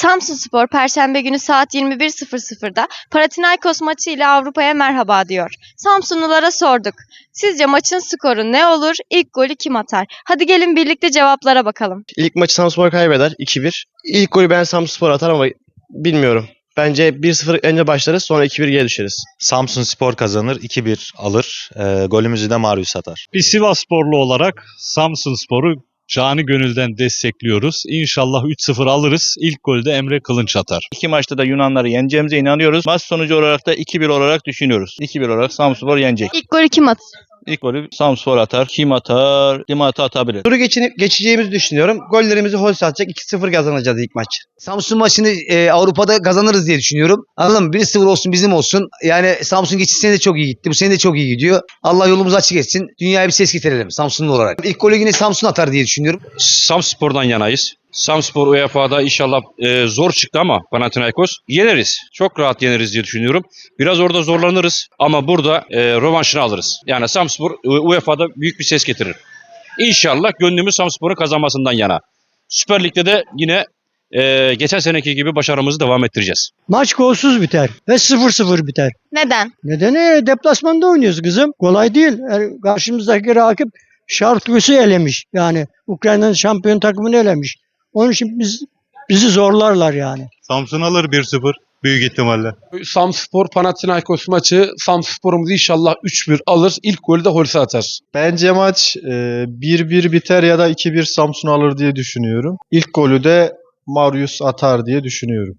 Samsun Spor Perşembe günü saat 21.00'da Panathinaikos maçı ile Avrupa'ya merhaba diyor. Samsunlulara sorduk. Sizce maçın skoru ne olur? İlk golü kim atar? Hadi gelin birlikte cevaplara bakalım. İlk maçı Samspor kaybeder 2-1. İlk golü ben Samspor atar ama bilmiyorum. Bence 1-0 önce başlarız sonra 2-1 geri düşeriz. Samsun Spor kazanır 2-1 alır. Ee, golümüzü de Marius atar. Bir Sivas sporlu olarak Samsun Spor'u cani gönülden destekliyoruz. İnşallah 3-0 alırız. İlk golde Emre Kılınç atar. İki maçta da Yunanları yeneceğimize inanıyoruz. Maç sonucu olarak da 2-1 olarak düşünüyoruz. 2-1 olarak Samspor yenecek. İlk golü kim atar? İlk golü Samspor atar. Kim atar? Dimata atabilir. Turu geçinip geçeceğimizi düşünüyorum. Gollerimizi Holst atacak 2-0 kazanacağız ilk maç. Samsun maçını e, Avrupa'da kazanırız diye düşünüyorum. Anladın mı? 1-0 olsun bizim olsun. Yani Samsun geçiş sene de çok iyi gitti. Bu sene de çok iyi gidiyor. Allah yolumuzu açık etsin. Dünyaya bir ses getirelim Samsunlu olarak. İlk golü yine Samsun atar diye düşünüyorum. Samspor'dan yanayız. Samspor UEFA'da inşallah e, zor çıktı ama Panathinaikos yeneriz. Çok rahat yeneriz diye düşünüyorum. Biraz orada zorlanırız ama burada e, rövanşını alırız. Yani Samspor e, UEFA'da büyük bir ses getirir. İnşallah gönlümüz Samspor'un kazanmasından yana. Süper Lig'de de yine e, geçen seneki gibi başarımızı devam ettireceğiz. Maç golsüz biter ve 0-0 biter. Neden? Nedeni deplasmanda oynuyoruz kızım. Kolay değil. Er- Karşımızdaki rakip Şartgös'ü elemiş. Yani Ukrayna'nın şampiyon takımını elemiş. Onun için biz bizi zorlarlar yani. Samsun alır 1-0 büyük ihtimalle. Samspor Panathinaikos maçı Samspor'umuz inşallah 3-1 alır. İlk golü de Holse atar. Bence maç e, 1-1 biter ya da 2-1 Samsun alır diye düşünüyorum. İlk golü de Marius atar diye düşünüyorum.